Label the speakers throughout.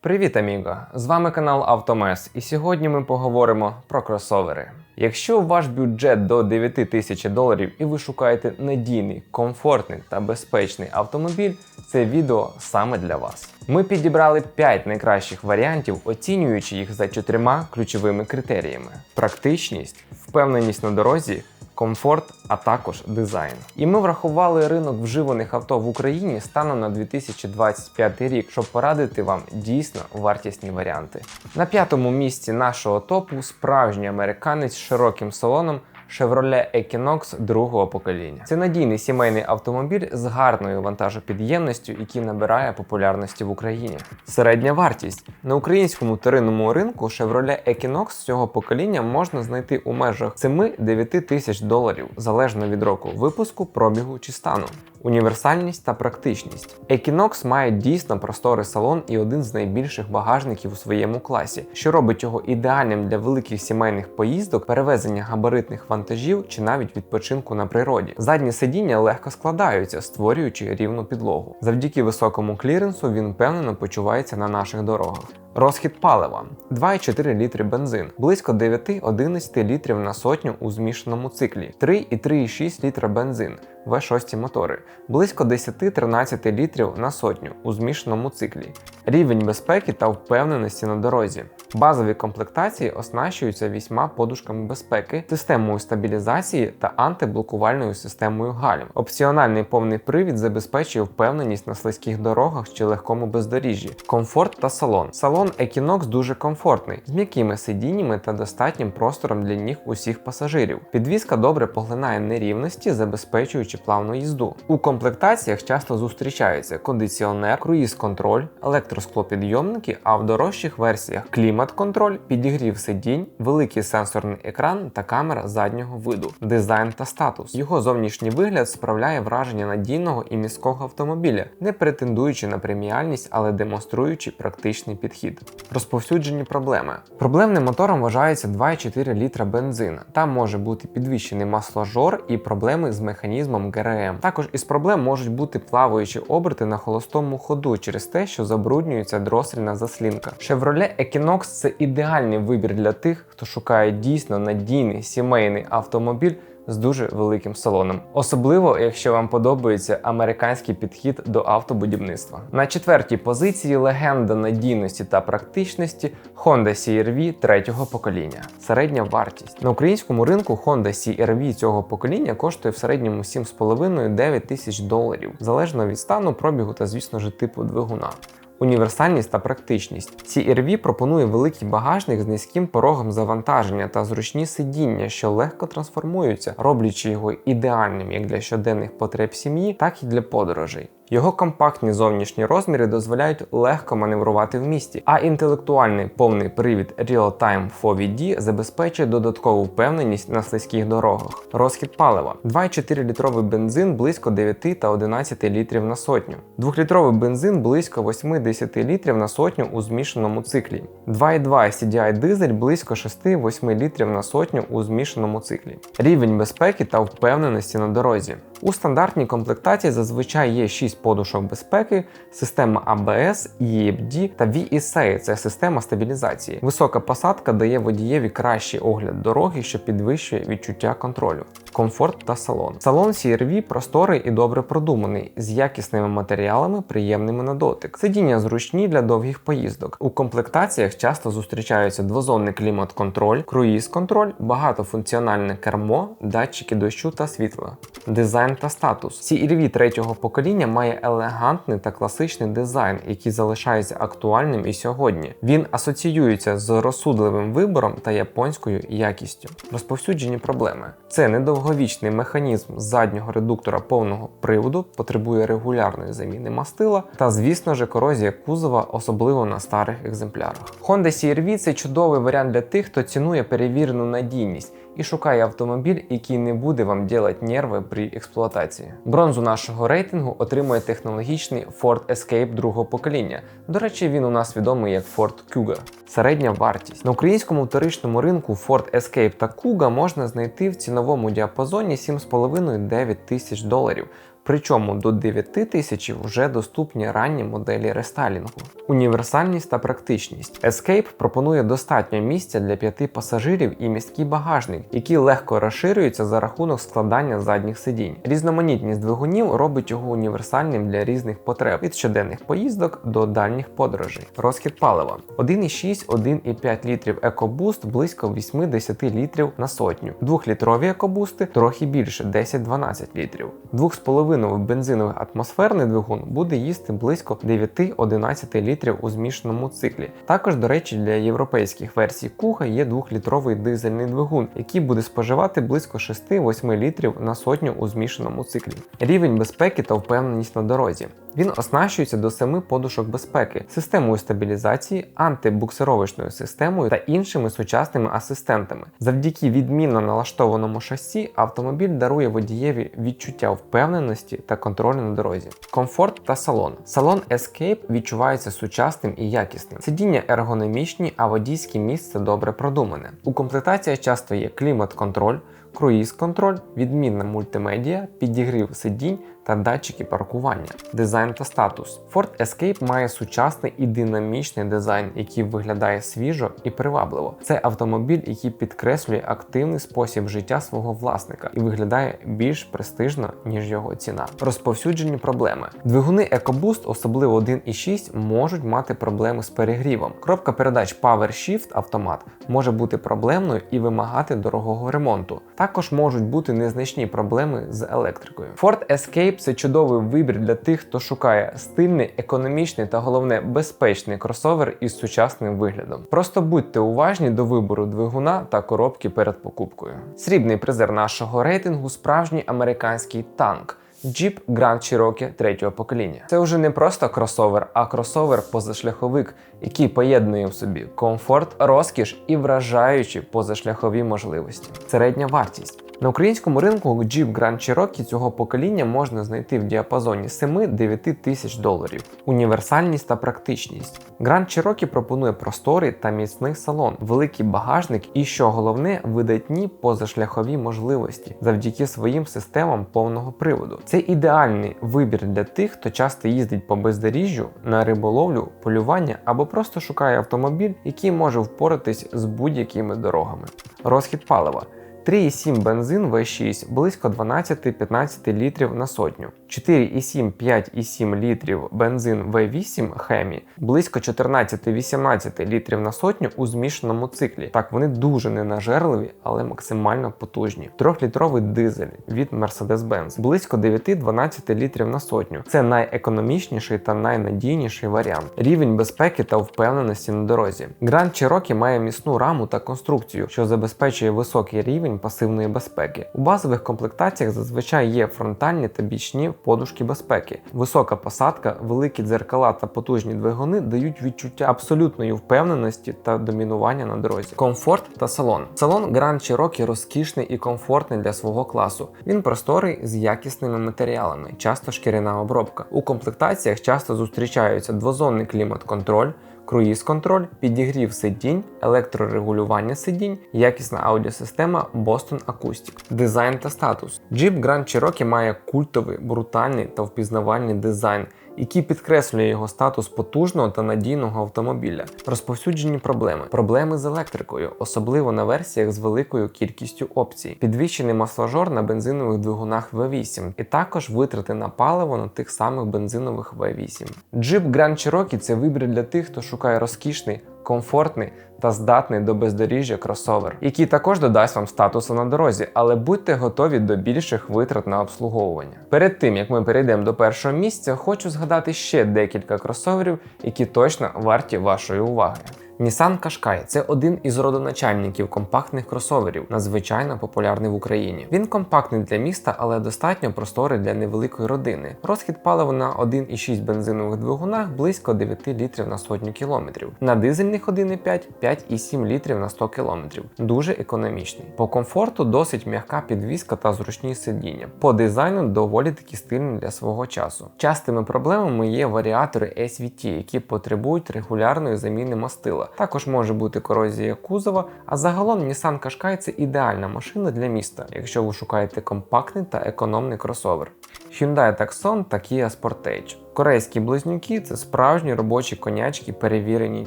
Speaker 1: Привіт, аміго! З вами канал Автомес, і сьогодні ми поговоримо про кросовери. Якщо ваш бюджет до 9 тисяч доларів і ви шукаєте надійний, комфортний та безпечний автомобіль, це відео саме для вас. Ми підібрали 5 найкращих варіантів, оцінюючи їх за чотирма ключовими критеріями: практичність, впевненість на дорозі. Комфорт, а також дизайн. І ми врахували ринок вживаних авто в Україні станом на 2025 рік, щоб порадити вам дійсно вартісні варіанти. На п'ятому місці нашого топу справжній американець з широким салоном Chevrolet Equinox другого покоління. Це надійний сімейний автомобіль з гарною вантажопідємністю, який набирає популярності в Україні. Середня вартість на українському вторинному ринку Chevrolet Equinox цього покоління можна знайти у межах 7-9 тисяч доларів залежно від року випуску, пробігу чи стану. Універсальність та практичність. Equinox має дійсно просторий салон і один з найбільших багажників у своєму класі, що робить його ідеальним для великих сімейних поїздок, перевезення габаритних вантажів чи навіть відпочинку на природі. Задні сидіння легко складаються, створюючи рівну підлогу. Завдяки високому кліренсу він впевнено почувається на наших дорогах. Розхід палива 2,4 літри бензин, близько 9-11 літрів на сотню у змішаному циклі, 3,3,6 літра бензин, V6 мотори, близько 10-13 літрів на сотню у змішаному циклі, рівень безпеки та впевненості на дорозі. Базові комплектації оснащуються вісьма подушками безпеки, системою стабілізації та антиблокувальною системою гальм. Опціональний повний привід забезпечує впевненість на слизьких дорогах чи легкому бездоріжжі, комфорт та салон. Салон Equinox дуже комфортний, з м'якими сидіннями та достатнім простором для ніг усіх пасажирів. Підвізка добре поглинає нерівності, забезпечуючи плавну їзду. У комплектаціях часто зустрічаються кондиціонер, круїз-контроль, електросклопідйомники, а в дорожчих версіях клімат-контроль, підігрів сидінь, великий сенсорний екран та камера заднього виду, дизайн та статус. Його зовнішній вигляд справляє враження надійного і міського автомобіля, не претендуючи на преміальність, але демонструючи практичний підхід. Розповсюджені проблеми. Проблемним мотором вважається 2,4 літра бензин. Там може бути підвищений масложор і проблеми з механізмом ГРМ. Також із проблем можуть бути плаваючі оберти на холостому ходу через те, що забруднюється дросельна заслінка. Chevrolet Equinox – це ідеальний вибір для тих, хто шукає дійсно надійний сімейний автомобіль з дуже великим салоном, особливо якщо вам подобається американський підхід до автобудівництва. На четвертій позиції легенда надійності та практичності Honda CR-V третього покоління. Середня вартість на українському ринку Honda CR-V цього покоління коштує в середньому 7,5-9 тисяч доларів, залежно від стану, пробігу та, звісно ж, типу двигуна. Універсальність та практичність. CR-V пропонує великий багажник з низьким порогом завантаження та зручні сидіння, що легко трансформуються, роблячи його ідеальним як для щоденних потреб сім'ї, так і для подорожей. Його компактні зовнішні розміри дозволяють легко маневрувати в місті, а інтелектуальний повний привід Real-Time 4VD забезпечує додаткову впевненість на слизьких дорогах. Розхід палива 2,4 літровий бензин близько 9 та 11 літрів на сотню, 2-літровий бензин близько 8-10 літрів на сотню у змішаному циклі, 2,2 CDI дизель близько 6-8 літрів на сотню у змішаному циклі. Рівень безпеки та впевненості на дорозі. У стандартній комплектації зазвичай є 6 подушок безпеки, система ABS, EBD та VSA – це система стабілізації. Висока посадка дає водієві кращий огляд дороги, що підвищує відчуття контролю. Комфорт та салон. Салон CR-V просторий і добре продуманий, з якісними матеріалами, приємними на дотик. Сидіння зручні для довгих поїздок. У комплектаціях часто зустрічаються двозонний клімат-контроль, круїз-контроль, багатофункціональне кермо, датчики дощу та світла. Дизайн та статус. CR-V третього покоління має елегантний та класичний дизайн, який залишається актуальним і сьогодні. Він асоціюється з розсудливим вибором та японською якістю. Розповсюджені проблеми. Це недовговічний механізм заднього редуктора повного приводу, потребує регулярної заміни мастила та, звісно ж, корозія кузова, особливо на старих екземплярах. Honda CR-V – це чудовий варіант для тих, хто цінує перевірену надійність і шукає автомобіль, який не буде вам ділати нерви при експлуатації. Бронзу нашого рейтингу отримує технологічний Ford Escape другого покоління. До речі, він у нас відомий як Ford Kuga. Середня вартість на українському вторичному ринку Ford Escape та Kuga можна знайти в ціновому діапазоні 7,5-9 тисяч доларів. Причому до 9 тисяч вже доступні ранні моделі рестайлінгу. Універсальність та практичність. Escape пропонує достатньо місця для п'яти пасажирів і міський багажник, який легко розширюється за рахунок складання задніх сидінь. Різноманітність двигунів робить його універсальним для різних потреб від щоденних поїздок до дальніх подорожей. Розхід палива 1,6, 1,5 літрів EcoBoost близько 8-10 літрів на сотню. Двохлітрові екобусти трохи більше 10-12 літрів. 2,5 бензиновий атмосферний двигун буде їсти близько 9-11 літрів у змішаному циклі. Також, до речі, для європейських версій Куга є 2-літровий дизельний двигун, який буде споживати близько 6-8 літрів на сотню у змішаному циклі. Рівень безпеки та впевненість на дорозі. Він оснащується до 7 подушок безпеки, системою стабілізації, антибуксировочною системою та іншими сучасними асистентами. Завдяки відмінно налаштованому шасі автомобіль дарує водієві відчуття впевненості та контролю на дорозі. Комфорт та салон. Салон Escape відчувається сучасним і якісним. Сидіння ергономічні, а водійське місце добре продумане. У комплектаціях часто є клімат-контроль, круїз-контроль, відмінна мультимедіа, підігрів сидінь та датчики паркування, дизайн та статус. Ford Escape має сучасний і динамічний дизайн, який виглядає свіжо і привабливо. Це автомобіль, який підкреслює активний спосіб життя свого власника і виглядає більш престижно, ніж його ціна. Розповсюджені проблеми. Двигуни EcoBoost, особливо 1.6, можуть мати проблеми з перегрівом. Коробка передач Power Shift автомат може бути проблемною і вимагати дорогого ремонту. Також можуть бути незначні проблеми з електрикою. Ford Escape це чудовий вибір для тих, хто шукає стильний, економічний та головне безпечний кросовер із сучасним виглядом. Просто будьте уважні до вибору двигуна та коробки перед покупкою. Срібний призер нашого рейтингу справжній американський танк. Jeep Grand Cherokee третього покоління. Це вже не просто кросовер, а кросовер-позашляховик, який поєднує в собі комфорт, розкіш і вражаючі позашляхові можливості. Середня вартість. На українському ринку Jeep Grand Cherokee цього покоління можна знайти в діапазоні 7-9 тисяч доларів. Універсальність та практичність. Grand Cherokee пропонує просторий та міцний салон, великий багажник і, що головне, видатні позашляхові можливості завдяки своїм системам повного приводу. Це ідеальний вибір для тих, хто часто їздить по бездоріжжю на риболовлю, полювання або просто шукає автомобіль, який може впоратись з будь-якими дорогами. Розхід палива. 3,7 бензин V6 близько 12-15 літрів на сотню, 4,7-5,7 літрів бензин V8 Хемі близько 14-18 літрів на сотню у змішаному циклі. Так, вони дуже ненажерливі, але максимально потужні. 3-літровий дизель від Mercedes-Benz близько 9-12 літрів на сотню. Це найекономічніший та найнадійніший варіант. Рівень безпеки та впевненості на дорозі. Grand Cherokee має міцну раму та конструкцію, що забезпечує високий рівень пасивної безпеки. У базових комплектаціях зазвичай є фронтальні та бічні подушки безпеки. Висока посадка, великі дзеркала та потужні двигуни дають відчуття абсолютної впевненості та домінування на дорозі. Комфорт та салон. Салон Grand Cherokee розкішний і комфортний для свого класу. Він просторий з якісними матеріалами, часто шкіряна обробка. У комплектаціях часто зустрічаються двозонний клімат-контроль круїз-контроль, підігрів сидінь, електрорегулювання сидінь, якісна аудіосистема Boston Acoustic, дизайн та статус. Jeep Grand Cherokee має культовий, брутальний та впізнавальний дизайн, який підкреслює його статус потужного та надійного автомобіля. Розповсюджені проблеми. Проблеми з електрикою, особливо на версіях з великою кількістю опцій, підвищений масложор на бензинових двигунах V8, і також витрати на паливо на тих самих бензинових V8. Jeep Grand Cherokee – це вибір для тих, хто шукає розкішний, комфортний та здатний до бездоріжжя кросовер, який також додасть вам статусу на дорозі, але будьте готові до більших витрат на обслуговування. Перед тим як ми перейдемо до першого місця, хочу згадати ще декілька кросоверів, які точно варті вашої уваги. Nissan Qashqai – це один із родоначальників компактних кросоверів, надзвичайно популярний в Україні. Він компактний для міста, але достатньо просторий для невеликої родини. Розхід палива на 1,6 бензинових двигунах близько 9 літрів на сотню кілометрів. На дизельних 1,5 5,7 літрів на 100 кілометрів. Дуже економічний. По комфорту досить м'яка підвізка та зручні сидіння. По дизайну доволі таки стильний для свого часу. Частими проблемами є варіатори SVT, які потребують регулярної заміни мастила Також може бути корозія кузова, а загалом Nissan Qashqai – це ідеальна машина для міста, якщо ви шукаєте компактний та економний кросовер. Hyundai Tucson та Kia Sportage. Корейські близнюки це справжні робочі конячки, перевірені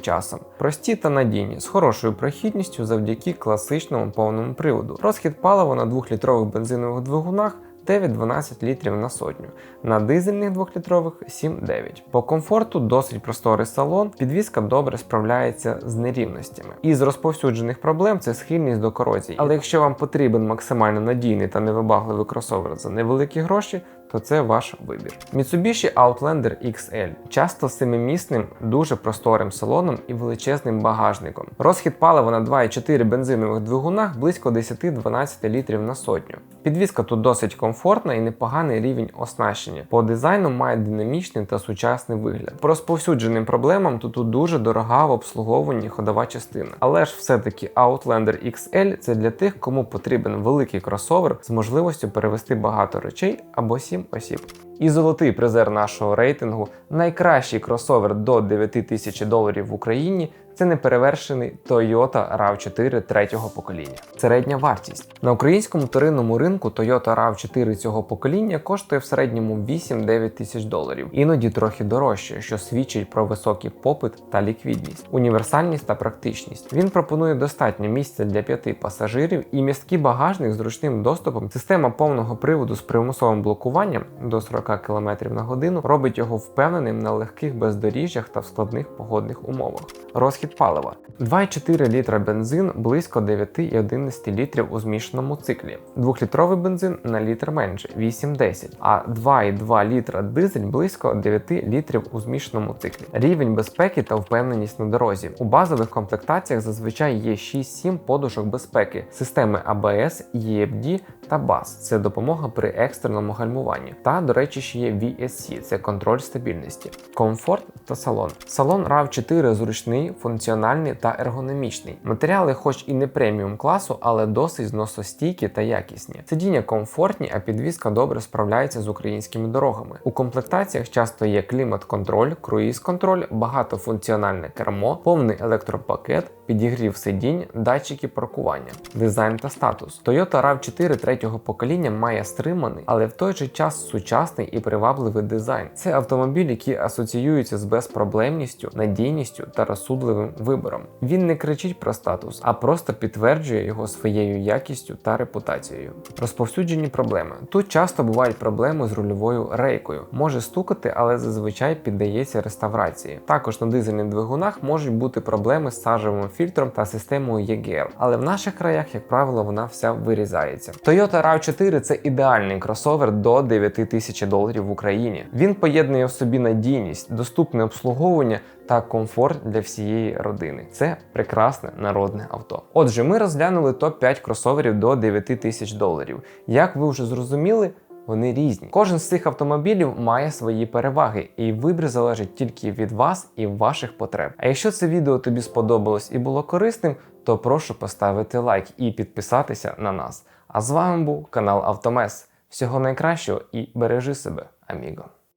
Speaker 1: часом, прості та надійні, з хорошою прохідністю завдяки класичному повному приводу. Розхід палива на 2-літрових бензинових двигунах 9-12 літрів на сотню, на дизельних 2-літрових 7-9. По комфорту досить просторий салон, підвізка добре справляється з нерівностями. Із розповсюджених проблем це схильність до корозії. Але якщо вам потрібен максимально надійний та невибагливий кросовер за невеликі гроші, то це ваш вибір. Mitsubishi Outlander XL часто семимісним, дуже просторим салоном і величезним багажником. Розхід палива на 2,4 бензинових двигунах близько 10-12 літрів на сотню. Підвізка тут досить комфортна і непоганий рівень оснащення. По дизайну має динамічний та сучасний вигляд. По розповсюдженим проблемам тут дуже дорога в обслуговуванні ходова частина. Але ж все-таки Outlander XL це для тих, кому потрібен великий кросовер з можливістю перевести багато речей або 7 осіб. І золотий призер нашого рейтингу найкращий кросовер до 9 тисяч доларів в Україні це неперевершений Toyota RAV4 третього покоління. Середня вартість на українському вторинному ринку Toyota RAV4 цього покоління коштує в середньому 8-9 тисяч доларів, іноді трохи дорожче, що свідчить про високий попит та ліквідність, універсальність та практичність. Він пропонує достатньо місця для п'яти пасажирів і місткий багажник з зручним доступом. Система повного приводу з примусовим блокуванням до 40 км на годину робить його впевненим на легких бездоріжжях та в складних погодних умовах. Розхід палива 2,4 літра бензин близько 9,11 літрів у змішаному циклі. 2-літровий бензин на літр менше 8,10, а 2,2 літра дизель близько 9 літрів у змішаному циклі. Рівень безпеки та впевненість на дорозі. У базових комплектаціях зазвичай є 6-7 подушок безпеки, системи ABS, EFD та BAS – це допомога при екстреному гальмуванні. Та, до речі, ще є VSC – це контроль стабільності, комфорт та салон. Салон RAV4 зручний, функціональний та ергономічний. Матеріали, хоч і не преміум класу, але досить зносостійкі та якісні. Сидіння комфортні, а підвізка добре справляється з українськими дорогами. У комплектаціях часто є клімат-контроль, круїз-контроль, багатофункціональне кермо, повний електропакет, підігрів сидінь, датчики паркування, дизайн та статус. Toyota RAV4 третього покоління має стриманий, але в той же час сучасний і привабливий дизайн. Це автомобіль, який асоціюється з безпроблемністю, надійністю та розсудливим вибором. Він не кричить про статус, а просто підтверджує його своєю якістю та репутацією. Розповсюджені проблеми. Тут часто бувають проблеми з рульовою рейкою. Може стукати, але зазвичай піддається реставрації. Також на дизельних двигунах можуть бути проблеми з сажевим фільтром та системою EGR, але в наших краях, як правило, вона вся вирізається. Toyota RAV4 це ідеальний кросовер до 9 тисяч доларів в Україні. Він поєднує в собі надійність, доступне обслуговування та комфорт для всієї родини. Це прекрасне народне авто. Отже, ми розглянули топ-5 кросоверів до 9 тисяч доларів. Як ви вже зрозуміли, вони різні. Кожен з цих автомобілів має свої переваги, і вибір залежить тільки від вас і ваших потреб. А якщо це відео тобі сподобалось і було корисним, то прошу поставити лайк і підписатися на нас. А з вами був канал Автомес. Всього найкращого і бережи себе, аміго.